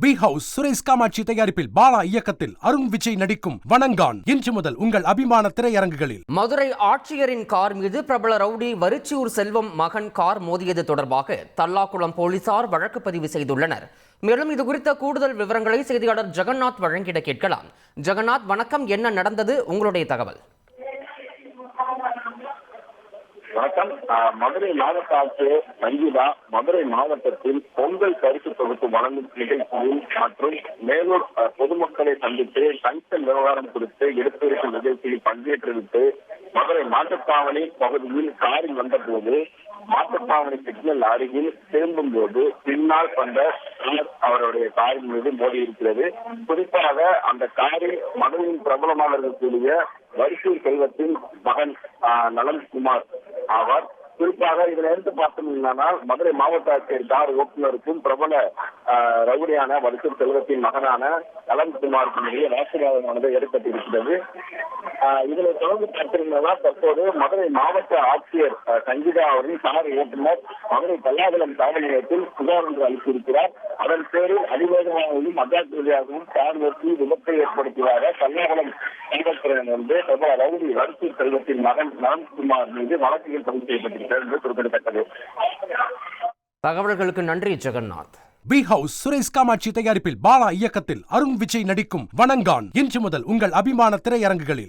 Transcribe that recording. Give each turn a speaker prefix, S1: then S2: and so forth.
S1: B house Suresh Kamatchi தயாரிப்பில் பாலா இயக்கத்தில் அருண் விஜய் நடிக்கும் வணங்கான். இன்று முதல் உங்கள் அபிமான திரையரங்குகளில்.
S2: மதுரை ஆட்சியரின் கார் மீது பிரபல ரவுடி வரிச்சியூர் செல்வம் மகன் கார் மோதியது தொடர்பாக தல்லாக்குளம் போலீசார் வழக்கு பதிவு செய்துள்ளனர். மேலும் இது குறித்த கூடுதல் விவரங்களை செய்தியாளர் ஜெகநாத் வழங்கிட கேட்கலாம். ஜெகநாத் வணக்கம். என்ன நடந்தது? உங்களுடைய தகவல்.
S3: வணக்கம். ஆஹ் மதுரை மாவட்ட ஆட்சியர் சங்கீதா மதுரை மாவட்டத்தில் பொங்கல் பரிசு தொகுப்பு வழங்கும் நிகழ்ச்சியில் மற்றும் மேலூர் பொதுமக்களை சந்தித்து கஞ்சல் விவகாரம் குறித்து எடுத்திருக்கும் நிகழ்ச்சியில் பங்கேற்றுவிட்டு மதுரை மாட்டுப்பாவணி பகுதியில் காரில் வந்தபோது மாட்டுப்பாவணி சிக்னல் அருகில் திரும்பும் போது பின்னால் வந்த கார் அவருடைய காரின் மீது மோதி இருக்கிறது. குறிப்பாக அந்த காரில் மதுரையின் பிரபலமாக இருக்கக்கூடிய வரிசூர் செல்வத்தின் மகன் ஆஹ், நலன்குமார். ஆவார் குறிப்பாக இதுல எடுத்து பார்த்தோம்னா மதுரை மாவட்ட ஆட்சியர் கார் ஓட்டுநருக்கும் பிரபல ஆஹ், ரவுடியான வரிசூர் செல்வத்தின் மகனான நலன்குமாருக்கும் இடையே வாக்குவாதமானது ஏற்பட்டிருக்கிறது. ஆஹ், இதுல தொடர்ந்து பார்த்தீங்கன்னா தற்போது மதுரை மாவட்ட ஆட்சியர் சங்கீதா அவர்கள் கார் ஓட்டுநர் மதுரை பல்லாகுளம் காவல் நிலையத்தில் புகார் ஒன்று அளித்திருக்கிறார். அதன் பேரில் அதிவேகமாகவும் அஜாக்கிரதையாகவும் கார் நிறுத்தி விபத்தை ஏற்படுத்தியதாக பல்லாகுளம் வந்து பிரபல ரவுடி வரிசூர் செல்வத்தின் மகன் நலன்குமார் மீது வழக்குகள் பதிவு செய்யப்பட்டிருக்கிறது என்று குறிப்பிடத்தக்கது.
S2: தகவல்களுக்கு நன்றி ஜெகநாத்.
S1: பி ஹவுஸ் சுரேஷ் காமாட்சி தயாரிப்பில் பாலா இயக்கத்தில் அருண் விஜய் நடிக்கும் வணங்கான். இன்று முதல் உங்கள் அபிமான திரையரங்குகளில்.